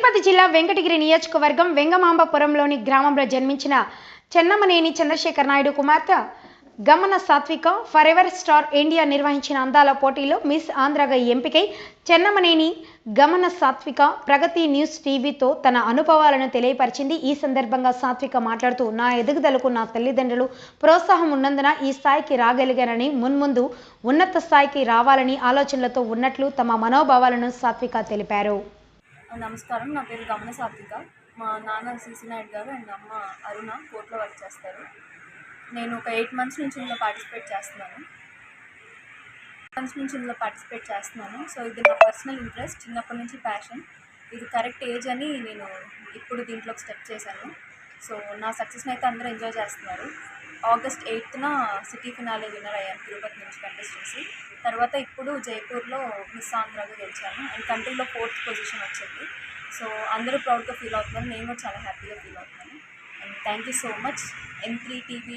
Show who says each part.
Speaker 1: తిరుపతి జిల్లా వెంకటగిరి నియోజకవర్గం వెంగమాంబపురంలోని గ్రామంలో జన్మించిన చెన్నమనేని చంద్రశేఖర్ నాయుడు కుమార్తె గమన సాత్విక ఫరెవర్ స్టార్ ఇండియా నిర్వహించిన అందాల పోటీలో మిస్ ఆంధ్రగా ఎంపికై చెన్నమనేని గమన సాత్విక ప్రగతి న్యూస్ టీవీతో తన అనుభవాలను తెలియపరిచింది. ఈ సందర్భంగా సాత్విక మాట్లాడుతూ నా ఎదుగుదలకు నా తల్లిదండ్రులు ప్రోత్సాహం ఉన్నందున ఈ స్థాయికి రాగలిగానని మున్ముందు ఉన్నత స్థాయికి రావాలని ఆలోచనలతో ఉన్నట్లు తమ మనోభావాలను సాత్విక తెలిపారు.
Speaker 2: నమస్కారం. నా పేరు గమన సాత్విక. మా నాన్న సిసి నాయుడు గారు అండ్ అమ్మ అరుణ కోర్టులో వర్క్ చేస్తారు. నేను ఒక ఎయిట్ మంత్స్ నుంచి ఇందులో పార్టిసిపేట్ చేస్తున్నాను. మంత్స్ నుంచి ఇందులో పార్టిసిపేట్ చేస్తున్నాను. సో ఇది నా పర్సనల్ ఇంట్రెస్ట్ చిన్నప్పటి నుంచి ప్యాషన్. ఇది కరెక్ట్ ఏజ్ అని నేను ఇప్పుడు దీంట్లోకి స్టెప్ చేశాను. సో నా సక్సెస్ని అయితే అందరూ ఎంజాయ్ చేస్తున్నారు. ఆగస్ట్ ఎయిత్న సిటీ ఫినాలే విన్నర్ అయ్యాను తిరుపతి నుంచి కంటెస్ట్ చేసి. తర్వాత ఇప్పుడు జైపూర్లో మిస్ ఆంధ్రాగా గెలిచాను. అండ్ కంట్రీలో ఫోర్త్ పొజిషన్ వచ్చింది. సో అందరూ ప్రౌడ్గా ఫీల్ అవుతున్నారు. నేను కూడా చాలా హ్యాపీగా ఫీల్ అవుతున్నాను. And thank you so much. M three TV